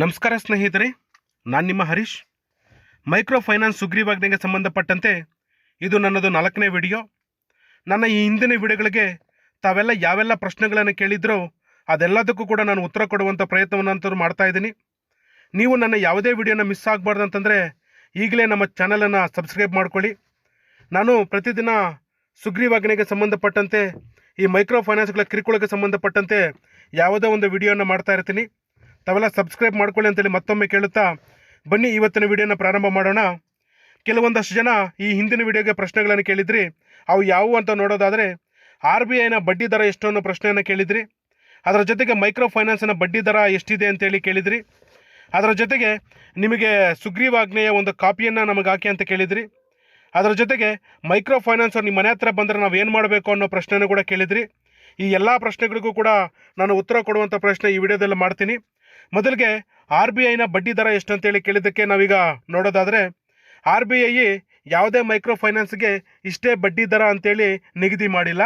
ನಮಸ್ಕಾರ ಸ್ನೇಹಿತರೆ, ನಾನು ನಿಮ್ಮ ಹರೀಶ್. ಮೈಕ್ರೋ ಫೈನಾನ್ಸ್ ಸುಗ್ರೀವಾಜ್ಞೆಗೆ ಸಂಬಂಧಪಟ್ಟಂತೆ ಇದು ನನ್ನದು ನಾಲ್ಕನೇ ವಿಡಿಯೋ. ನನ್ನ ಈ ಹಿಂದಿನ ವಿಡಿಯೋಗಳಿಗೆ ತಾವೆಲ್ಲ ಯಾವೆಲ್ಲ ಪ್ರಶ್ನೆಗಳನ್ನು ಕೇಳಿದ್ರೋ ಅದೆಲ್ಲದಕ್ಕೂ ಕೂಡ ನಾನು ಉತ್ತರ ಕೊಡುವಂಥ ಪ್ರಯತ್ನವನ್ನು ಅಂತೂ ಮಾಡ್ತಾ ಇದ್ದೀನಿ. ನೀವು ನನ್ನ ಯಾವುದೇ ವಿಡಿಯೋನ ಮಿಸ್ ಆಗಬಾರ್ದು ಅಂತಂದರೆ ಈಗಲೇ ನಮ್ಮ ಚಾನಲನ್ನು ಸಬ್ಸ್ಕ್ರೈಬ್ ಮಾಡ್ಕೊಳ್ಳಿ. ನಾನು ಪ್ರತಿದಿನ ಸುಗ್ರೀವಾಜ್ಞೆಗೆ ಸಂಬಂಧಪಟ್ಟಂತೆ ಈ ಮೈಕ್ರೋ ಫೈನಾನ್ಸ್ಗಳ ಕಿರುಕುಳಕ್ಕೆ ಸಂಬಂಧಪಟ್ಟಂತೆ ಯಾವುದೋ ಒಂದು ವಿಡಿಯೋನ ಮಾಡ್ತಾ ಇರ್ತೀನಿ. ತಾವೆಲ್ಲ ಸಬ್ಸ್ಕ್ರೈಬ್ ಮಾಡ್ಕೊಳ್ಳಿ ಅಂತೇಳಿ ಮತ್ತೊಮ್ಮೆ ಕೇಳುತ್ತಾ ಬನ್ನಿ ಇವತ್ತಿನ ವಿಡಿಯೋನ ಪ್ರಾರಂಭ ಮಾಡೋಣ. ಕೆಲವೊಂದಷ್ಟು ಜನ ಈ ಹಿಂದಿನ ವಿಡಿಯೋಗೆ ಪ್ರಶ್ನೆಗಳನ್ನು ಕೇಳಿದ್ರಿ. ಅವು ಯಾವುವು ಅಂತ ನೋಡೋದಾದರೆ ಆರ್ ಬಿ ಐನ ಬಡ್ಡಿ ದರ ಎಷ್ಟು ಅನ್ನೋ ಪ್ರಶ್ನೆಯನ್ನು ಕೇಳಿದ್ರಿ. ಅದರ ಜೊತೆಗೆ ಮೈಕ್ರೋ ಫೈನಾನ್ಸಿನ ಬಡ್ಡಿ ದರ ಎಷ್ಟಿದೆ ಅಂತೇಳಿ ಕೇಳಿದ್ರಿ. ಅದರ ಜೊತೆಗೆ ನಿಮಗೆ ಸುಗ್ರೀವಾಜ್ಞೆಯ ಒಂದು ಕಾಪಿಯನ್ನು ನಮಗೆ ಹಾಕಿ ಅಂತ ಕೇಳಿದ್ರಿ. ಅದರ ಜೊತೆಗೆ ಮೈಕ್ರೋ ಫೈನಾನ್ಸ್ ನಿಮ್ಮ ಮನೆ ಹತ್ರ ಬಂದರೆ ನಾವು ಏನು ಮಾಡಬೇಕು ಅನ್ನೋ ಪ್ರಶ್ನೆನೂ ಕೂಡ ಕೇಳಿದ್ರಿ. ಈ ಎಲ್ಲ ಪ್ರಶ್ನೆಗಳಿಗೂ ಕೂಡ ನಾನು ಉತ್ತರ ಕೊಡುವಂಥ ಪ್ರಶ್ನೆ ಈ ವಿಡಿಯೋದಲ್ಲಿ ಮಾಡ್ತೀನಿ. ಮೊದಲಿಗೆ ಆರ್ ಬಿ ಐನ ಬಡ್ಡಿ ದರ ಎಷ್ಟು ಅಂತೇಳಿ ಕೇಳಿದ್ದಕ್ಕೆ ನಾವೀಗ ನೋಡೋದಾದರೆ, ಆರ್ ಬಿ ಐ ಯಾವುದೇ ಮೈಕ್ರೋ ಫೈನಾನ್ಸ್ಗೆ ಇಷ್ಟೇ ಬಡ್ಡಿ ದರ ಅಂತೇಳಿ ನಿಗದಿ ಮಾಡಿಲ್ಲ.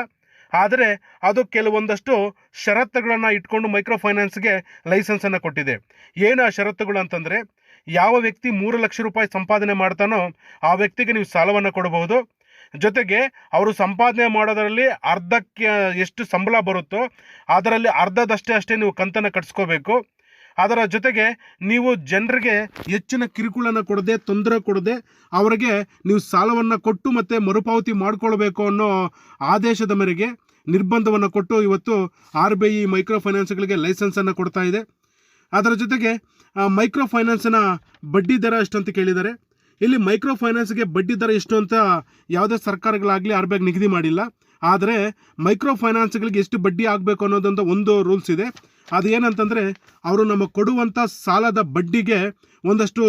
ಆದರೆ ಅದು ಕೆಲವೊಂದಷ್ಟು ಷರತ್ತುಗಳನ್ನು ಇಟ್ಕೊಂಡು ಮೈಕ್ರೋ ಫೈನಾನ್ಸ್ಗೆ ಲೈಸೆನ್ಸನ್ನು ಕೊಟ್ಟಿದೆ. ಏನು ಆ ಷರತ್ತುಗಳು ಅಂತಂದರೆ, ಯಾವ ವ್ಯಕ್ತಿ ಮೂರು ಲಕ್ಷ ರೂಪಾಯಿ ಸಂಪಾದನೆ ಮಾಡ್ತಾನೋ ಆ ವ್ಯಕ್ತಿಗೆ ನೀವು ಸಾಲವನ್ನು ಕೊಡಬಹುದು. ಜೊತೆಗೆ ಅವರು ಸಂಪಾದನೆ ಮಾಡೋದರಲ್ಲಿ ಅರ್ಧಕ್ಕೆ ಎಷ್ಟು ಸಂಬಳ ಬರುತ್ತೋ, ಅದರಲ್ಲಿ ಅರ್ಧದಷ್ಟೇ ಅಷ್ಟೇ ನೀವು ಕಂತನ್ನು ಕಟ್ಸ್ಕೋಬೇಕು. ಅದರ ಜೊತೆಗೆ ನೀವು ಜನರಿಗೆ ಹೆಚ್ಚಿನ ಕಿರುಕುಳನ ಕೊಡದೆ, ತೊಂದರೆ ಕೊಡದೆ, ಅವರಿಗೆ ನೀವು ಸಾಲವನ್ನು ಕೊಟ್ಟು ಮತ್ತೆ ಮರುಪಾವತಿ ಮಾಡಿಕೊಳ್ಬೇಕು ಅನ್ನೋ ಆದೇಶದ ಮೇರೆಗೆ ನಿರ್ಬಂಧವನ್ನು ಕೊಟ್ಟು ಇವತ್ತು ಆರ್ ಬಿ ಐ ಮೈಕ್ರೋ ಫೈನಾನ್ಸ್ಗಳಿಗೆ ಲೈಸೆನ್ಸನ್ನು ಕೊಡ್ತಾ ಇದೆ. ಅದರ ಜೊತೆಗೆ ಮೈಕ್ರೋ ಫೈನಾನ್ಸಿನ ಬಡ್ಡಿ ದರ ಎಷ್ಟು ಅಂತ ಕೇಳಿದ್ದಾರೆ ಇಲ್ಲಿ ಮೈಕ್ರೋ ಫೈನಾನ್ಸ್ಗೆ ಬಡ್ಡಿ ದರ ಎಷ್ಟು ಅಂತ ಯಾವುದೇ ಸರ್ಕಾರಗಳಾಗಲಿ ಆರ್ ಬಿ ಐ ನಿಗದಿ ಮಾಡಿಲ್ಲ. ಆದರೆ ಮೈಕ್ರೋ ಫೈನಾನ್ಸ್ಗಳಿಗೆ ಎಷ್ಟು ಬಡ್ಡಿ ಆಗಬೇಕು ಅನ್ನೋದಂತ ಒಂದು ರೂಲ್ಸ್ ಇದೆ. ಅದು ಏನಂತಂದರೆ ಅವರು ನಮಗೆ ಕೊಡುವಂಥ ಸಾಲದ ಬಡ್ಡಿಗೆ ಒಂದಷ್ಟು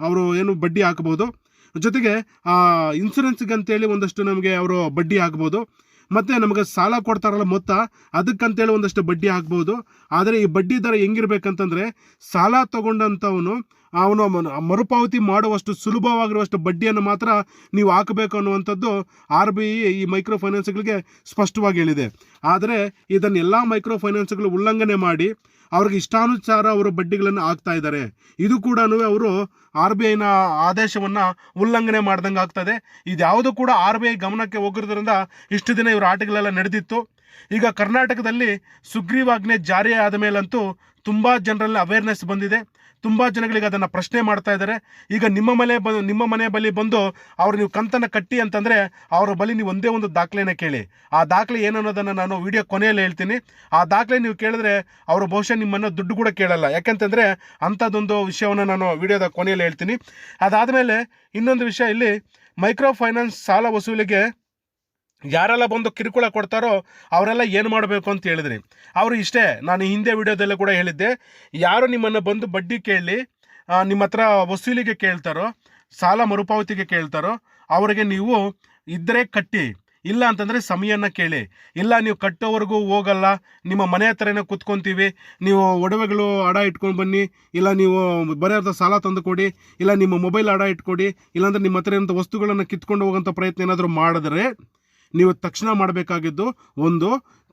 ಅವರು ಏನು ಬಡ್ಡಿ ಹಾಕ್ಬೋದು. ಜೊತೆಗೆ, ಆ ಇನ್ಸೂರೆನ್ಸ್ಗೆ ಅಂತೇಳಿ ಒಂದಷ್ಟು ನಮಗೆ ಅವರು ಬಡ್ಡಿ ಹಾಕ್ಬೋದು. ಮತ್ತು ನಮಗೆ ಸಾಲ ಕೊಡ್ತಾರಲ್ಲ ಮೊತ್ತ, ಅದಕ್ಕಂತೇಳಿ ಒಂದಷ್ಟು ಬಡ್ಡಿ ಹಾಕ್ಬೋದು. ಆದರೆ ಈ ಬಡ್ಡಿ ದರ ಹೆಂಗಿರ್ಬೇಕಂತಂದರೆ, ಸಾಲ ತಗೊಂಡಂಥವನು ಅವನು ಮರುಪಾವತಿ ಮಾಡುವಷ್ಟು ಸುಲಭವಾಗಿರುವಷ್ಟು ಬಡ್ಡಿಯನ್ನು ಮಾತ್ರ ನೀವು ಹಾಕಬೇಕು ಅನ್ನುವಂಥದ್ದು ಆರ್ ಬಿ ಐ ಈ ಮೈಕ್ರೋ ಫೈನಾನ್ಸ್ಗಳಿಗೆ ಸ್ಪಷ್ಟವಾಗಿ ಹೇಳಿದೆ. ಆದರೆ ಇದನ್ನೆಲ್ಲ ಮೈಕ್ರೋ ಫೈನಾನ್ಸ್ಗಳು ಉಲ್ಲಂಘನೆ ಮಾಡಿ ಅವ್ರಿಗೆ ಇಷ್ಟಾನುಸಾರ ಅವರು ಬಡ್ಡಿಗಳನ್ನು ಹಾಕ್ತಾ ಇದ್ದಾರೆ. ಇದು ಕೂಡ ಅವರು ಆರ್ ಬಿ ಐನ ಆದೇಶವನ್ನು ಉಲ್ಲಂಘನೆ ಮಾಡ್ದಂಗೆ ಆಗ್ತದೆ. ಇದ್ಯಾವುದು ಕೂಡ ಆರ್ ಬಿ ಐ ಗಮನಕ್ಕೆ ಹೋಗಿರೋದ್ರಿಂದ ಇಷ್ಟು ದಿನ ಇವರ ಆಟಗಳೆಲ್ಲ ನಡೆದಿತ್ತು. ಈಗ ಕರ್ನಾಟಕದಲ್ಲಿ ಸುಗ್ರೀವಾಜ್ಞೆ ಜಾರಿ ಆದ ಮೇಲಂತೂ ತುಂಬ ಜನರಲ್ಲಿ ಅವೇರ್ನೆಸ್ ಬಂದಿದೆ. ತುಂಬ ಜನಗಳಿಗೆ ಅದನ್ನು ಪ್ರಶ್ನೆ ಮಾಡ್ತಾ ಇದ್ದಾರೆ. ಈಗ ನಿಮ್ಮ ಮನೆ ಬ, ನಿಮ್ಮ ಮನೆ ಬಳಿ ಬಂದು ಅವ್ರು ನೀವು ಕಂತನ್ನು ಕಟ್ಟಿ ಅಂತಂದರೆ ಅವರ ಬಳಿ ನೀವು ಒಂದೇ ಒಂದು ದಾಖಲೆನ ಕೇಳಿ. ಆ ದಾಖಲೆ ಏನು ಅನ್ನೋದನ್ನು ನಾನು ವಿಡಿಯೋ ಕೊನೆಯಲ್ಲಿ ಹೇಳ್ತೀನಿ. ಆ ದಾಖಲೆ ನೀವು ಕೇಳಿದ್ರೆ ಅವರು ಬಹುಶಃ ನಿಮ್ಮನ್ನು ದುಡ್ಡು ಕೂಡ ಕೇಳಲ್ಲ. ಯಾಕೆಂತಂದರೆ ಅಂಥದ್ದೊಂದು ವಿಷಯವನ್ನು ನಾನು ವಿಡಿಯೋದ ಕೊನೆಯಲ್ಲಿ ಹೇಳ್ತೀನಿ. ಅದಾದಮೇಲೆ ಇನ್ನೊಂದು ವಿಷಯ ಇಲ್ಲಿ ಮೈಕ್ರೋ ಫೈನಾನ್ಸ್ ಸಾಲ ವಸೂಲಿಗೆ ಯಾರೆಲ್ಲ ಬಂದು ಕಿರುಕುಳ ಕೊಡ್ತಾರೋ ಅವರೆಲ್ಲ ಏನು ಮಾಡಬೇಕು ಅಂತ ಹೇಳಿದ್ರಿ. ಅವರು ಇಷ್ಟೇ, ನಾನು ಹಿಂದೆ ವಿಡಿಯೋದಲ್ಲೂ ಕೂಡ ಹೇಳಿದ್ದೆ, ಯಾರು ನಿಮ್ಮನ್ನು ಬಂದು ಬಡ್ಡಿ ಕೇಳಿ ನಿಮ್ಮ ಹತ್ರ ವಸೂಲಿಗೆ ಕೇಳ್ತಾರೋ, ಸಾಲ ಮರುಪಾವತಿಗೆ ಕೇಳ್ತಾರೋ, ಅವರಿಗೆ ನೀವು ಇದ್ದರೆ ಕಟ್ಟಿ, ಇಲ್ಲ ಅಂತಂದರೆ ಸಮಯನ ಕೇಳಿ. ಇಲ್ಲ ನೀವು ಕಟ್ಟೋವರೆಗೂ ಹೋಗಲ್ಲ, ನಿಮ್ಮ ಮನೆ ಹತ್ರನೇ ಕುತ್ಕೊಂತೀವಿ, ನೀವು ಒಡವೆಗಳು ಅಡ ಇಟ್ಕೊಂಡು ಬನ್ನಿ, ಇಲ್ಲ ನೀವು ಬರೀ ಸಾಲ ತಂದು ಕೊಡಿ, ಇಲ್ಲ ನಿಮ್ಮ ಮೊಬೈಲ್ ಅಡ ಇಟ್ಕೊಡಿ, ಇಲ್ಲಾಂದರೆ ನಿಮ್ಮ ಹತ್ರ ಇರೋಂಥ ವಸ್ತುಗಳನ್ನು ಕಿತ್ಕೊಂಡು ಹೋಗೋಂಥ ಪ್ರಯತ್ನ ಏನಾದರೂ ಮಾಡಿದ್ರೆ ನೀವು ತಕ್ಷಣ ಮಾಡಬೇಕಾಗಿದ್ದು ಒಂದು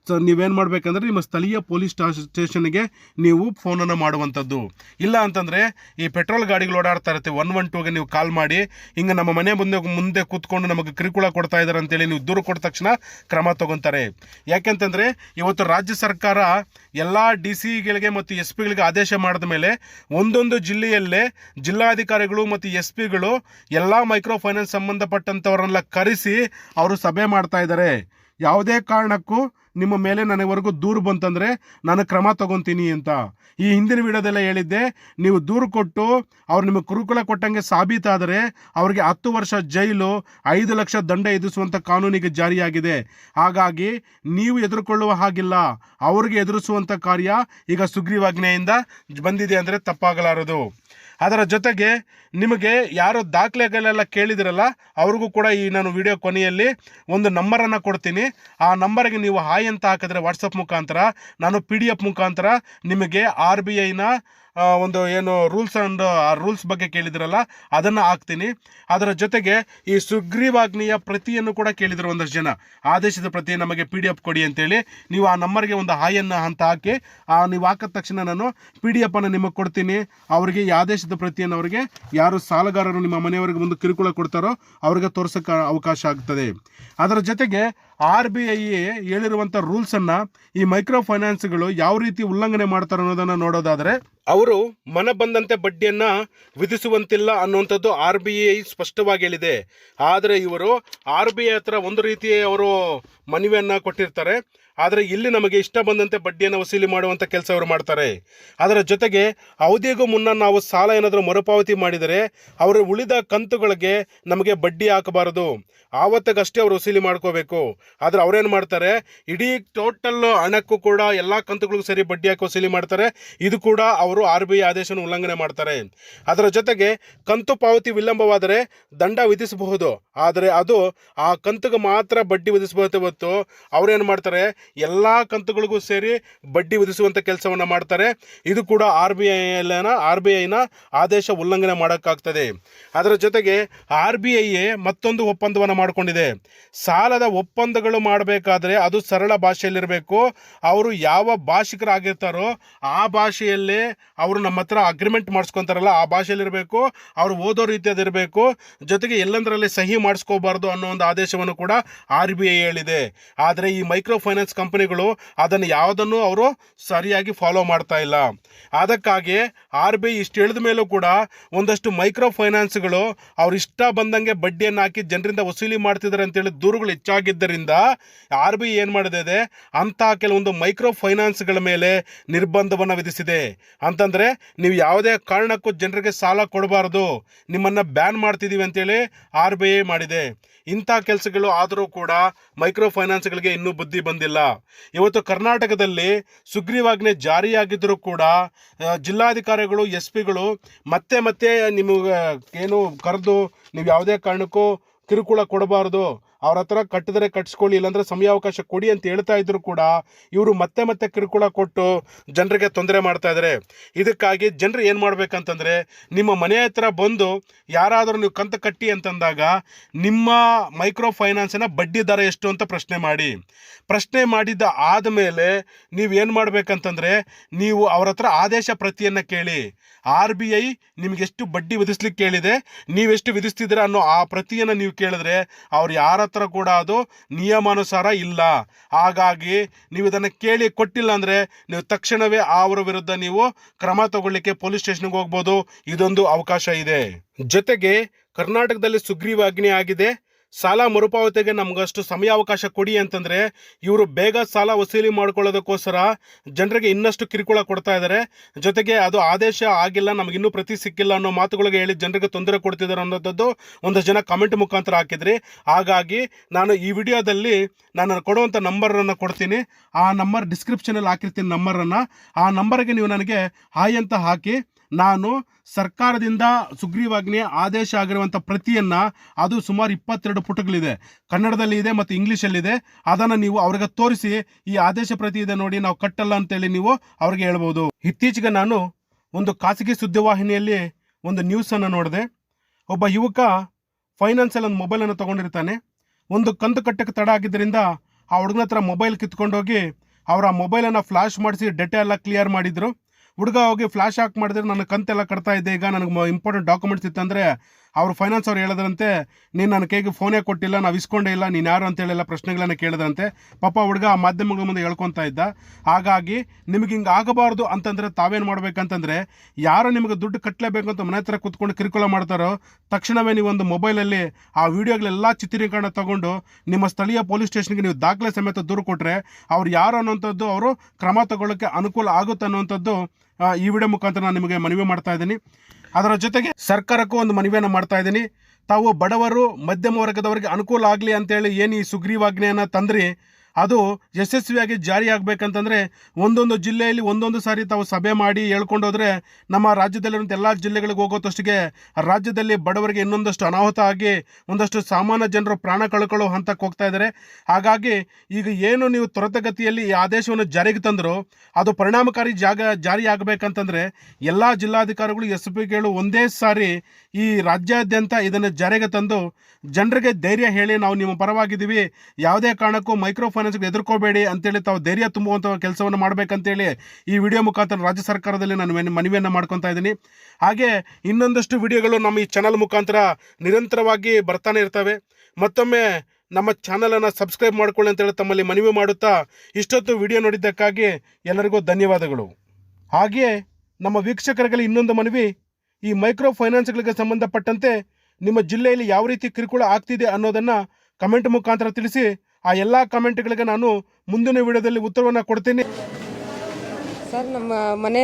ಸ ನೀವೇನು ಮಾಡಬೇಕಂದ್ರೆ ನಿಮ್ಮ ಸ್ಥಳೀಯ ಪೊಲೀಸ್ ಸ್ಟೇಷನ್ ಸ್ಟೇಷನ್ಗೆ ನೀವು ಫೋನನ್ನು ಮಾಡುವಂಥದ್ದು. ಇಲ್ಲ ಅಂತಂದರೆ ಈ ಪೆಟ್ರೋಲ್ ಗಾಡಿಗಳು ಓಡಾಡ್ತಾ ಇರುತ್ತೆ, ಒನ್ ಒನ್ ಟೂಗೆ ನೀವು ಕಾಲ್ ಮಾಡಿ, ಹಿಂಗೆ ನಮ್ಮ ಮನೆ ಮುಂದೆ ಮುಂದೆ ಕೂತ್ಕೊಂಡು ನಮಗೆ ಕಿರುಕುಳ ಕೊಡ್ತಾ ಇದ್ದಾರೆ ಅಂತೇಳಿ ನೀವು ದೂರು ಕೊಟ್ಟ ತಕ್ಷಣ ಕ್ರಮ ತಗೊತಾರೆ. ಯಾಕೆಂತಂದರೆ ಇವತ್ತು ರಾಜ್ಯ ಸರ್ಕಾರ ಎಲ್ಲ ಡಿ ಸಿಗಳಿಗೆ ಮತ್ತು ಎಸ್ ಪಿಗಳಿಗೆ ಆದೇಶ ಮಾಡಿದ ಮೇಲೆ ಒಂದೊಂದು ಜಿಲ್ಲೆಯಲ್ಲೇ ಜಿಲ್ಲಾಧಿಕಾರಿಗಳು ಮತ್ತು ಎಸ್ ಪಿಗಳು ಎಲ್ಲ ಮೈಕ್ರೋ ಫೈನಾನ್ಸ್ ಸಂಬಂಧಪಟ್ಟಂಥವರನ್ನೆಲ್ಲ ಕರೆಸಿ ಅವರು ಸಭೆ ಮಾಡ್ತಾ ಇದ್ದಾರೆ. ಯಾವುದೇ ಕಾರಣಕ್ಕೂ ನಿಮ್ಮ ಮೇಲೆ ನನಗೆವರೆಗೂ ದೂರು ಬಂತಂದರೆ ನಾನು ಕ್ರಮ ತಗೊತೀನಿ ಅಂತ. ಈ ಹಿಂದಿನ ವಿಡಿಯೋದೆಲ್ಲ ಹೇಳಿದ್ದೆ, ನೀವು ದೂರು ಕೊಟ್ಟು ಅವ್ರು ನಿಮಗೆ ಕುರುಕುಲ ಕೊಟ್ಟಂಗೆ ಸಾಬೀತಾದರೆ ಅವರಿಗೆ ಹತ್ತು ವರ್ಷ ಜೈಲು, ಐದು ಲಕ್ಷ ದಂಡ ಎದುರಿಸುವಂಥ ಕಾನೂನಿಗೆ ಜಾರಿಯಾಗಿದೆ. ಹಾಗಾಗಿ ನೀವು ಎದುರುಕೊಳ್ಳುವ ಹಾಗಿಲ್ಲ, ಅವ್ರಿಗೆ ಎದುರಿಸುವಂಥ ಕಾರ್ಯ ಈಗ ಸುಗ್ರೀವಾಜ್ಞೆಯಿಂದ ಬಂದಿದೆ ಅಂದರೆ ತಪ್ಪಾಗಲಾರದು. ಅದರ ಜೊತೆಗೆ ನಿಮಗೆ ಯಾರು ದಾಖಲೆಗಳೆಲ್ಲ ಕೇಳಿದಿರಲ್ಲ, ಅವ್ರಿಗೂ ಕೂಡ ಈ ನಾನು ವಿಡಿಯೋ ಕೊನೆಯಲ್ಲಿ ಒಂದು ನಂಬರನ್ನು ಕೊಡ್ತೀನಿ. ಆ ನಂಬರಿಗೆ ನೀವು ಹಾಯ್ ಅಂತ ಹಾಕಿದ್ರೆ ವಾಟ್ಸಪ್ ಮುಖಾಂತರ, ನಾನು ಪಿ ಡಿ ಎಫ್ ಮುಖಾಂತರ ನಿಮಗೆ ಆರ್ ಬಿ ಐನ ಒಂದು ಏನು ರೂಲ್ಸ್ ಅಂಡ್ ಆ ರೂಲ್ಸ್ ಬಗ್ಗೆ ಕೇಳಿದ್ರಲ್ಲ, ಅದನ್ನು ಹಾಕ್ತೀನಿ. ಅದರ ಜೊತೆಗೆ ಈ ಸುಗ್ರೀವಾಜ್ಞೆಯ ಪ್ರತಿಯನ್ನು ಕೂಡ ಕೇಳಿದರು ಒಂದಷ್ಟು ಜನ. ಆದೇಶದ ಪ್ರತಿ ನಮಗೆ ಪಿ ಡಿ ಎಫ್ ಕೊಡಿ ಅಂತೇಳಿ. ನೀವು ಆ ನಂಬರ್ಗೆ ಒಂದು ಹಾಯನ್ನು ಅಂತ ಹಾಕಿ, ಆ, ನೀವು ಹಾಕಿದ ತಕ್ಷಣ ನಾನು ಪಿ ಡಿ ಎಫನ್ನು ನಿಮಗೆ ಕೊಡ್ತೀನಿ. ಅವರಿಗೆ ಈ ಆದೇಶದ ಪ್ರತಿಯನ್ನು ಅವರಿಗೆ ಯಾರು ಸಾಲಗಾರರು ನಿಮ್ಮ ಮನೆಯವರಿಗೆ ಒಂದು ಕಿರುಕುಳ ಕೊಡ್ತಾರೋ ಅವ್ರಿಗೆ ತೋರ್ಸೋಕ್ಕೆ ಅವಕಾಶ ಆಗ್ತದೆ. ಅದರ ಜೊತೆಗೆ ಆರ್ ಬಿ ಐ ಹೇಳಿರುವಂಥ ರೂಲ್ಸನ್ನು ಈ ಮೈಕ್ರೋ ಫೈನಾನ್ಸ್ಗಳು ಯಾವ ರೀತಿ ಉಲ್ಲಂಘನೆ ಮಾಡ್ತಾರೆ ಅನ್ನೋದನ್ನು ನೋಡೋದಾದರೆ ಅವರು ಮನ ಬಂದಂತೆ ಬಡ್ಡಿಯನ್ನು ವಿಧಿಸುವಂತಿಲ್ಲ ಅನ್ನುವಂಥದ್ದು ಆರ್ ಬಿ ಐ ಸ್ಪಷ್ಟವಾಗಿ ಹೇಳಿದೆ. ಆದರೆ ಇವರು ಆರ್ ಬಿ ಐ ಹತ್ರ ಒಂದು ರೀತಿ ಅವರು ಮನವಿಯನ್ನು ಕೊಟ್ಟಿರ್ತಾರೆ. ಆದರೆ ಇಲ್ಲಿ ನಮಗೆ ಇಷ್ಟ ಬಂದಂತೆ ಬಡ್ಡಿಯನ್ನು ವಸೂಲಿ ಮಾಡುವಂಥ ಕೆಲಸ ಅವರು ಮಾಡ್ತಾರೆ. ಅದರ ಜೊತೆಗೆ ಅವಧಿಗೂ ಮುನ್ನ ನಾವು ಸಾಲ ಏನಾದರೂ ಮರುಪಾವತಿ ಮಾಡಿದರೆ ಅವರು ಉಳಿದ ಕಂತುಗಳಿಗೆ ನಮಗೆ ಬಡ್ಡಿ ಹಾಕಬಾರದು. ಆವತ್ತಿಗಷ್ಟೇ ಅವರು ವಸೂಲಿ ಮಾಡ್ಕೋಬೇಕು. ಆದರೆ ಅವರೇನು ಮಾಡ್ತಾರೆ? ಇಡೀ ಟೋಟಲ್ ಹಣಕ್ಕೂ ಕೂಡ ಎಲ್ಲ ಕಂತುಗಳಿಗೂ ಸರಿ ಬಡ್ಡಿ ಹಾಕಿ ವಸೂಲಿ ಮಾಡ್ತಾರೆ. ಇದು ಕೂಡ ಅವರು ಆರ್ ಬಿ ಐ ಆದೇಶವನ್ನು ಉಲ್ಲಂಘನೆ ಮಾಡ್ತಾರೆ. ಅದರ ಜೊತೆಗೆ ಕಂತು ಪಾವತಿ ವಿಳಂಬವಾದರೆ ದಂಡ ವಿಧಿಸಬಹುದು. ಆದರೆ ಅದು ಆ ಕಂತುಗೆ ಮಾತ್ರ ಬಡ್ಡಿ ವಿಧಿಸಬಹುದು ಹೊತ್ತು ಅವರೇನು ಮಾಡ್ತಾರೆ? ಎಲ್ಲ ಕಂತುಗಳಿಗೂ ಸೇರಿ ಬಡ್ಡಿ ವಿಧಿಸುವಂಥ ಕೆಲಸವನ್ನು ಮಾಡ್ತಾರೆ. ಇದು ಕೂಡ ಆರ್ ಬಿ ಐನ, ಆರ್ ಬಿ ಐನ ಆದೇಶ ಉಲ್ಲಂಘನೆ ಮಾಡೋಕ್ಕಾಗ್ತದೆ. ಅದರ ಜೊತೆಗೆ ಆರ್ ಬಿ ಐ ಮತ್ತೊಂದು ಒಪ್ಪಂದವನ್ನು ಮಾಡಿಕೊಂಡಿದೆ. ಸಾಲದ ಒಪ್ಪಂದಗಳು ಮಾಡಬೇಕಾದ್ರೆ ಅದು ಸರಳ ಭಾಷೆಯಲ್ಲಿರಬೇಕು. ಅವರು ಯಾವ ಭಾಷಿಕರಾಗಿರ್ತಾರೋ ಆ ಭಾಷೆಯಲ್ಲೇ ಅವರು ನಮ್ಮ ಹತ್ರ ಅಗ್ರಿಮೆಂಟ್ ಮಾಡಿಸ್ಕೊತಾರಲ್ಲ, ಆ ಭಾಷೆಯಲ್ಲಿರಬೇಕು. ಅವರು ಓದೋ ರೀತಿಯದಿರಬೇಕು ಜೊತೆಗೆ ಎಲ್ಲಂದರಲ್ಲಿ ಸಹಿ ಮಾಡಿಸ್ಕೋಬಾರ್ದು ಅನ್ನೋ ಒಂದು ಆದೇಶವನ್ನು ಕೂಡ ಆರ್ ಬಿ ಐ ಹೇಳಿದೆ. ಆದರೆ ಈ ಮೈಕ್ರೋ ಫೈನಾನ್ಸ್ ಕಂಪನಿಗಳು ಅದನ್ನು ಯಾವುದನ್ನು ಅವರು ಸರಿಯಾಗಿ ಫಾಲೋ ಮಾಡ್ತಾ ಇಲ್ಲ. ಅದಕ್ಕಾಗಿ ಆರ್ ಬಿ ಐ ಇಷ್ಟು ಹೇಳಿದ ಮೇಲೂ ಕೂಡ ಒಂದಷ್ಟು ಮೈಕ್ರೋ ಫೈನಾನ್ಸ್ಗಳು ಅವ್ರು ಇಷ್ಟ ಬಂದಂಗೆ ಬಡ್ಡಿಯನ್ನು ಹಾಕಿ ಜನರಿಂದ ವಸೂಲಿ ಮಾಡ್ತಿದ್ದಾರೆ ಅಂತೇಳಿ ದೂರುಗಳು ಹೆಚ್ಚಾಗಿದ್ದರಿಂದ ಆರ್ ಬಿ ಐ ಏನು ಮಾಡಿದೆ ಅಂತಹ ಕೆಲವೊಂದು ಮೈಕ್ರೋ ಫೈನಾನ್ಸ್ಗಳ ಮೇಲೆ ನಿರ್ಬಂಧವನ್ನು ವಿಧಿಸಿದೆ. ಅಂತಂದರೆ ನೀವು ಯಾವುದೇ ಕಾರಣಕ್ಕೂ ಜನರಿಗೆ ಸಾಲ ಕೊಡಬಾರ್ದು, ನಿಮ್ಮನ್ನು ಬ್ಯಾನ್ ಮಾಡ್ತಿದ್ದೀವಿ ಅಂತೇಳಿ ಆರ್ ಬಿ ಐ ಮಾಡಿದೆ. ಇಂಥ ಕೆಲಸಗಳು ಆದರೂ ಕೂಡ ಮೈಕ್ರೋ ಫೈನಾನ್ಸ್ಗಳಿಗೆ ಇನ್ನೂ ಬುದ್ಧಿ ಬಂದಿಲ್ಲ. ಇವತ್ತು ಕರ್ನಾಟಕದಲ್ಲಿ ಸುಗ್ರೀವಾಜ್ಞೆ ಜಾರಿಯಾಗಿದ್ದರೂ ಕೂಡ ಜಿಲ್ಲಾಧಿಕಾರಿಗಳು ಎಸ್ ಪಿಗಳು ಮತ್ತೆ ಮತ್ತೆ ನಿಮಗೆ ಏನು ಕರೆದು ನೀವು ಯಾವುದೇ ಕಾರಣಕ್ಕೂ ಕಿರುಕುಳ ಕೊಡಬಾರ್ದು. ಅವ್ರ ಹತ್ರ ಕಟ್ಟಿದ್ರೆ ಕಟ್ಸ್ಕೊಳ್ಳಿ, ಇಲ್ಲಾಂದ್ರೆ ಸಮಯಾವಕಾಶ ಕೊಡಿ ಅಂತ ಹೇಳ್ತಾ ಇದ್ರು ಕೂಡ ಇವರು ಮತ್ತೆ ಮತ್ತೆ ಕಿರುಕುಳ ಕೊಟ್ಟು ಜನರಿಗೆ ತೊಂದರೆ ಮಾಡ್ತಾ ಇದ್ದಾರೆ ಇದಕ್ಕಾಗಿ ಜನರು ಏನು ಮಾಡ್ಬೇಕಂತಂದ್ರೆ ನಿಮ್ಮ ಮನೆ ಹತ್ರ ಬಂದು ಯಾರಾದರೂ ನೀವು ಕಂತು ಕಟ್ಟಿ ಅಂತಂದಾಗ ನಿಮ್ಮ ಮೈಕ್ರೋ ಫೈನಾನ್ಸಿನ ಬಡ್ಡಿ ದರ ಎಷ್ಟು ಅಂತ ಪ್ರಶ್ನೆ ಮಾಡಿ. ಪ್ರಶ್ನೆ ಮಾಡಿದ್ದ ಆದಮೇಲೆ ನೀವು ಏನು ಮಾಡಬೇಕಂತಂದರೆ ನೀವು ಅವ್ರ ಹತ್ರ ಆದೇಶ ಪ್ರತಿಯನ್ನು ಕೇಳಿ. ಆರ್ ಬಿ ಐ ನಿಮಗೆಷ್ಟು ಬಡ್ಡಿ ವಿಧಿಸ್ಲಿಕ್ಕೆ ಕೇಳಿದೆ ನೀವೆಷ್ಟು ವಿಧಿಸ್ತಿದ್ದೀರಾ ಅನ್ನೋ ಆ ಪ್ರತಿಯನ್ನು ನೀವು ಕೇಳಿದ್ರೆ ಅವ್ರು ಯಾರ ಹತ್ರ ಕೂಡ ಅದು ನಿಯಮಾನುಸಾರ ಇಲ್ಲ. ಹಾಗಾಗಿ ನೀವು ಇದನ್ನು ಕೇಳಿ ಕೊಟ್ಟಿಲ್ಲ ಅಂದರೆ ನೀವು ತಕ್ಷಣವೇ ಅವರ ವಿರುದ್ಧ ನೀವು ಕ್ರಮ ತಗೊಳ್ಳಿಕ್ಕೆ ಪೊಲೀಸ್ ಸ್ಟೇಷನ್ಗೆ ಹೋಗ್ಬೋದು. ಇದೊಂದು ಅವಕಾಶ ಇದೆ. ಜೊತೆಗೆ ಕರ್ನಾಟಕದಲ್ಲಿ ಸುಗ್ರೀವಾಜ್ಞೆ ಆಗಿದೆ. ಸಾಲ ಮರುಪಾವತಿಗೆ ನಮಗಷ್ಟು ಸಮಯಾವಕಾಶ ಕೊಡಿ ಅಂತಂದರೆ ಇವರು ಬೇಗ ಸಾಲ ವಸೂಲಿ ಮಾಡ್ಕೊಳ್ಳೋದಕ್ಕೋಸ್ಕರ ಜನರಿಗೆ ಇನ್ನಷ್ಟು ಕಿರುಕುಳ ಕೊಡ್ತಾ ಇದ್ದಾರೆ ಜೊತೆಗೆ ಅದು ಆದೇಶ ಆಗಿಲ್ಲ ನಮಗಿನ್ನೂ ಪ್ರತಿ ಸಿಕ್ಕಿಲ್ಲ ಅನ್ನೋ ಮಾತುಗಳಿಗೆ ಹೇಳಿ ಜನರಿಗೆ ತೊಂದರೆ ಕೊಡ್ತಿದ್ದಾರೆ ಅನ್ನೋದದ್ದು ಒಂದಷ್ಟು ಜನ ಕಮೆಂಟ್ ಮುಖಾಂತರ ಹಾಕಿದ್ರಿ. ಹಾಗಾಗಿ ನಾನು ಈ ವಿಡಿಯೋದಲ್ಲಿ ನಾನು ಕೊಡುವಂಥ ನಂಬರನ್ನು ಕೊಡ್ತೀನಿ. ಆ ನಂಬರ್ ಡಿಸ್ಕ್ರಿಪ್ಷನಲ್ಲಿ ಹಾಕಿರ್ತೀನಿ ನಂಬರನ್ನು. ಆ ನಂಬರ್ಗೆ ನೀವು ನನಗೆ ಹಾಯ್ ಅಂತ ಹಾಕಿ ನಾನು ಸರ್ಕಾರದಿಂದ ಸುಗ್ರೀವಾಜ್ಞೆ ಆದೇಶ ಆಗಿರುವಂಥ ಪ್ರತಿಯನ್ನು ಅದು ಸುಮಾರು ಇಪ್ಪತ್ತೆರಡು ಪುಟಗಳಿದೆ. ಕನ್ನಡದಲ್ಲಿ ಇದೆ ಮತ್ತು ಇಂಗ್ಲೀಷಲ್ಲಿದೆ ಅದನ್ನು ನೀವು ಅವ್ರಿಗೆ ತೋರಿಸಿ ಈ ಆದೇಶ ಪ್ರತಿ ಇದೆ ನೋಡಿ ನಾವು ಕಟ್ಟಲ್ಲ ಅಂತೇಳಿ ನೀವು ಅವ್ರಿಗೆ ಹೇಳ್ಬೋದು. ಇತ್ತೀಚೆಗೆ ನಾನು ಒಂದು ಖಾಸಗಿ ಸುದ್ದಿವಾಹಿನಿಯಲ್ಲಿ ಒಂದು ನ್ಯೂಸನ್ನು ನೋಡಿದೆ. ಒಬ್ಬ ಯುವಕ ಫೈನಾನ್ಸಲ್ಲಿ ಒಂದು ಮೊಬೈಲನ್ನು ತೊಗೊಂಡಿರ್ತಾನೆ. ಒಂದು ಕಂತು ಕಟ್ಟಕ್ಕೆ ತಡ ಆಗಿದ್ದರಿಂದ ಆ ಹುಡುಗನ ಹತ್ರ ಮೊಬೈಲ್ ಕಿತ್ಕೊಂಡೋಗಿ ಅವರ ಮೊಬೈಲನ್ನು ಫ್ಲಾಶ್ ಮಾಡಿಸಿ ಡೇಟಾ ಎಲ್ಲ ಕ್ಲಿಯರ್ ಮಾಡಿದರು. ಹುಡುಗ ಹೋಗಿ ಫ್ಲಾಶ್ ಹಾಕ್ ಮಾಡಿದ್ರೆ ನನ್ನ ಕಂತೆಲ್ಲ ಕಟ್ತಾ ಇದ್ದೆ ಈಗ ನನಗೆ ಇಂಪಾರ್ಟೆಂಟ್ ಡಾಕ್ಯುಮೆಂಟ್ಸ್ ಇತ್ತಂದರೆ ಅವ್ರ ಫೈನಾನ್ಸ್ ಅವ್ರು ಹೇಳಿದ್ರಂತೆ ನೀನು ನನ್ನ ಕೈಗೆ ಫೋನೇ ಕೊಟ್ಟಿಲ್ಲ ನಾವು ಇಸ್ಕೊಂಡೇ ಇಲ್ಲ ನೀನು ಯಾರು ಅಂತೇಳೆಲ್ಲ ಪ್ರಶ್ನೆಗಳನ್ನು ಕೇಳಿದ್ರಂತೆ. ಪಾಪ ಹುಡುಗ ಆ ಮಾಧ್ಯಮಗಳ ಮುಂದೆ ಹೇಳ್ಕೊತಾ ಇದ್ದ. ಹಾಗಾಗಿ ನಿಮಗೆ ಹಿಂಗೆ ಆಗಬಾರ್ದು ಅಂತಂದರೆ ತಾವೇನು ಮಾಡಬೇಕಂತಂದರೆ ಯಾರು ನಿಮಗೆ ದುಡ್ಡು ಕಟ್ಟಲೇಬೇಕು ಅಂತ ಮನೆ ಹತ್ರ ಕೂತ್ಕೊಂಡು ಕಿರುಕುಳ ಮಾಡ್ತಾರೋ ತಕ್ಷಣವೇ ನೀವು ಒಂದು ಮೊಬೈಲಲ್ಲಿ ಆ ವಿಡಿಯೋಗಳೆಲ್ಲ ಚಿತ್ರೀಕರಣ ತಗೊಂಡು ನಿಮ್ಮ ಸ್ಥಳೀಯ ಪೊಲೀಸ್ ಸ್ಟೇಷನ್ಗೆ ನೀವು ದಾಖಲೆ ಸಮೇತ ದೂರು ಕೊಟ್ಟರೆ ಅವ್ರು ಯಾರು ಅನ್ನೋಂಥದ್ದು ಅವರು ಕ್ರಮ ತಗೊಳ್ಳೋಕ್ಕೆ ಅನುಕೂಲ ಆಗುತ್ತೆ ಅನ್ನೋಂಥದ್ದು ಆ, ಈ ವಿಡಿಯೋ ಮುಖಾಂತರ ನಾನು ನಿಮಗೆ ಮನವಿ ಮಾಡ್ತಾ ಇದ್ದೀನಿ. ಅದರ ಜೊತೆಗೆ ಸರ್ಕಾರಕ್ಕೂ ಒಂದು ಮನವಿಯನ್ನು ಮಾಡ್ತಾ ಇದ್ದೀನಿ. ತಾವು ಬಡವರು, ಮಧ್ಯಮ ವರ್ಗದವರಿಗೆ ಅನುಕೂಲ ಆಗಲಿ ಅಂತೇಳಿ ಏನು ಈ ಸುಗ್ರೀವಾಜ್ಞೆಯನ್ನು ತಂದ್ರಿ ಅದು ಯಶಸ್ವಿಯಾಗಿ ಜಾರಿ ಆಗ್ಬೇಕಂತಂದ್ರೆ ಒಂದೊಂದು ಜಿಲ್ಲೆಯಲ್ಲಿ ಒಂದೊಂದು ಸಾರಿ ತಾವು ಸಭೆ ಮಾಡಿ ಹೇಳ್ಕೊಂಡೋದ್ರೆ ನಮ್ಮ ರಾಜ್ಯದಲ್ಲಿರುವಂಥ ಎಲ್ಲ ಜಿಲ್ಲೆಗಳಿಗೆ ಹೋಗೋತಷ್ಟಿಗೆ ರಾಜ್ಯದಲ್ಲಿ ಬಡವರಿಗೆ ಇನ್ನೊಂದಷ್ಟು ಅನಾಹುತ ಆಗಿ ಒಂದಷ್ಟು ಸಾಮಾನ್ಯ ಜನರು ಪ್ರಾಣ ಕಳ್ಕೊಳ್ಳೋ ಹಂತಕ್ಕೆ ಹೋಗ್ತಾ ಇದ್ದಾರೆ. ಹಾಗಾಗಿ ಈಗ ಏನು ನೀವು ತ್ವರಿತಗತಿಯಲ್ಲಿ ಈ ಆದೇಶವನ್ನು ಜಾರಿಗೆ ತಂದರು ಅದು ಪರಿಣಾಮಕಾರಿ ಜಾಗ ಜಾರಿ ಆಗಬೇಕಂತಂದರೆ ಎಲ್ಲ ಜಿಲ್ಲಾಧಿಕಾರಿಗಳು ಎಸ್ ಪಿಗಳು ಒಂದೇ ಸಾರಿ ಈ ರಾಜ್ಯಾದ್ಯಂತ ಇದನ್ನು ಜಾರಿಗೆ ತಂದು ಜನರಿಗೆ ಧೈರ್ಯ ಹೇಳಿ ನಾವು ನಿಮ್ಮ ಪರವಾಗಿದ್ದೀವಿ. ಯಾವುದೇ ಕಾರಣಕ್ಕೂ ಮೈಕ್ರೋ ಫೈನಾನ್ಸ್ಗೆ ಎದುರ್ಕೋಬೇಡಿ ಅಂತೇಳಿ ತಾವು ಧೈರ್ಯ ತುಂಬುವಂಥ ಕೆಲಸವನ್ನು ಮಾಡಬೇಕಂತೇಳಿ ಈ ವಿಡಿಯೋ ಮುಖಾಂತರ ರಾಜ್ಯ ಸರ್ಕಾರದಲ್ಲಿ ನಾನು ಮನ- ಮನವಿಯನ್ನು ಮಾಡ್ಕೊತಾ ಇದ್ದೀನಿ. ಹಾಗೆ ಇನ್ನೊಂದಷ್ಟು ವಿಡಿಯೋಗಳು ನಮ್ಮ ಈ ಚಾನಲ್ ಮುಖಾಂತರ ನಿರಂತರವಾಗಿ ಬರ್ತಾನೆ ಇರ್ತವೆ. ಮತ್ತೊಮ್ಮೆ ನಮ್ಮ ಚಾನಲನ್ನು ಸಬ್ಸ್ಕ್ರೈಬ್ ಮಾಡ್ಕೊಳ್ಳಿ ಅಂತೇಳಿ ತಮ್ಮಲ್ಲಿ ಮನವಿ ಮಾಡುತ್ತಾ ಇಷ್ಟೊತ್ತು ವಿಡಿಯೋ ನೋಡಿದ್ದಕ್ಕಾಗಿ ಎಲ್ಲರಿಗೂ ಧನ್ಯವಾದಗಳು. ಹಾಗೆಯೇ ನಮ್ಮ ವೀಕ್ಷಕರಿಗೆ ಇನ್ನೊಂದು ಮನವಿ, ಈ ಮೈಕ್ರೋ ಫೈನಾನ್ಸ್ಗಳಿಗೆ ಸಂಬಂಧಪಟ್ಟಂತೆ ನಿಮ್ಮ ಜಿಲ್ಲೆಯಲ್ಲಿ ಯಾವ ರೀತಿ ಕಿರುಕುಳ ಆಗ್ತಿದೆ ಅನ್ನೋದನ್ನು ಕಮೆಂಟ್ ಮುಖಾಂತರ ತಿಳಿಸಿ ಆ ಎಲ್ಲ ಕಮೆಂಟ್ಗಳಿಗೆ ನಾನು ಮುಂದಿನ ವಿಡಿಯೋದಲ್ಲಿ ಉತ್ತರವನ್ನು ಕೊಡ್ತೀನಿ. ಸರ್, ನಮ್ಮ ಮನೆ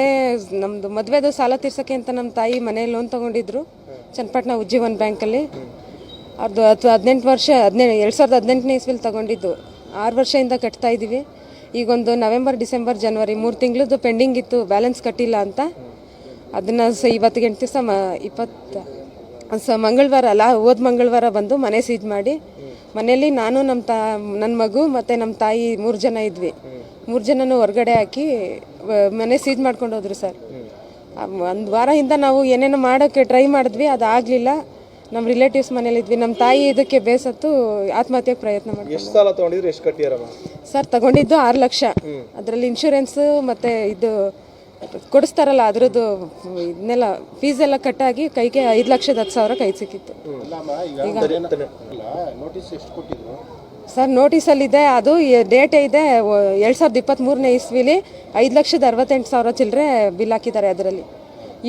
ನಮ್ಮದು ಮದುವೆದು ಸಾಲ ತೀರ್ಸೋಕ್ಕೆ ಅಂತ ನಮ್ಮ ತಾಯಿ ಮನೆ ಲೋನ್ ತೊಗೊಂಡಿದ್ರು ಚನ್ನಪಟ್ಟಣ ಉಜ್ಜೀವನ್ ಬ್ಯಾಂಕಲ್ಲಿ ಅದು ಅದು ಹದಿನೆಂಟು ವರ್ಷ ಹದಿನೇಳು ಎರಡು ಸಾವಿರದ ಹದಿನೆಂಟನೇ ಇಸ್ವಿಲಿ ತೊಗೊಂಡಿದ್ದು. ಆರು ವರ್ಷದಿಂದ ಕಟ್ತಾ ಇದ್ದೀವಿ ಈಗೊಂದು ನವೆಂಬರ್, ಡಿಸೆಂಬರ್, ಜನವರಿ ಮೂರು ತಿಂಗಳದ್ದು ಪೆಂಡಿಂಗ್ ಇತ್ತು ಬ್ಯಾಲೆನ್ಸ್ ಕಟ್ಟಿಲ್ಲ ಅಂತ. ಅದನ್ನು ಸ ಇವತ್ತಿಗೆ ಎಂಟು ದಿವಸ ಮ, ಇಪ್ಪತ್ತು, ಸ ಮಂಗಳವಾರ ಅಲ್ಲ, ಹೋದ ಮಂಗಳವಾರ ಬಂದು ಮನೆ ಸೀಜ್ ಮಾಡಿ ಮನೆಯಲ್ಲಿ ನಾನು ನಮ್ಮ ತಾ ನನ್ನ ಮಗು ಮತ್ತು ನಮ್ಮ ತಾಯಿ ಮೂರು ಜನ ಇದ್ವಿ. ಮೂರು ಜನನೂ ಹೊರಗಡೆ ಹಾಕಿ ಮನೆ ಸೀಜ್ ಮಾಡ್ಕೊಂಡು ಹೋದ್ರು ಸರ್. ಒಂದು ವಾರದಿಂದ ನಾವು ಏನೇನೋ ಮಾಡೋಕ್ಕೆ ಟ್ರೈ ಮಾಡಿದ್ವಿ ಅದು ಆಗಲಿಲ್ಲ. ನಮ್ಮ ರಿಲೇಟಿವ್ಸ್ ಮನೇಲಿದ್ವಿ ನಮ್ಮ ತಾಯಿ ಇದಕ್ಕೆ ಬೇಸತ್ತು ಆತ್ಮಹತ್ಯೆಗೆ ಪ್ರಯತ್ನ ಮಾಡಿದ್ವಿ ಸರ್ ತಗೊಂಡಿದ್ದು ಆರು ಲಕ್ಷ. ಅದರಲ್ಲಿ ಇನ್ಶೂರೆನ್ಸು ಮತ್ತು ಇದು ಕೊಡಿಸ್ತಾರಲ್ಲ ಅದ್ರದ್ದು ಇದನ್ನೆಲ್ಲ ಫೀಸ್ ಎಲ್ಲ ಕಟ್ಟಾಗಿ ಕೈಗೆ ಐದು ಲಕ್ಷದ ಹತ್ತು ಸಾವಿರ ಕೈ ಸಿಕ್ಕಿತ್ತು. ಸರ್ ನೋಟಿಸಲ್ಲಿದೆ ಅದು ಡೇಟ್ ಇದೆ ಎರಡು ಸಾವಿರದ ಇಪ್ಪತ್ತ್ಮೂರನೇ ಇಸ್ವಿಲಿ ಐದು ಲಕ್ಷದ ಅರವತ್ತೆಂಟು ಸಾವಿರ ಚಿಲ್ಲರೆ ಬಿಲ್ ಹಾಕಿದ್ದಾರೆ ಅದರಲ್ಲಿ.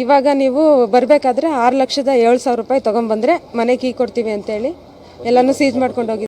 ಇವಾಗ ನೀವು ಬರಬೇಕಾದ್ರೆ ಆರು ಲಕ್ಷದ ಏಳು ಸಾವಿರ ರೂಪಾಯಿ ತೊಗೊಂಬಂದರೆ ಮನೆ ಕೀ ಕೊಡ್ತೀವಿ ಅಂತೇಳಿ ಎಲ್ಲನೂ ಸೀಜ್ ಮಾಡ್ಕೊಂಡು ಹೋಗಿ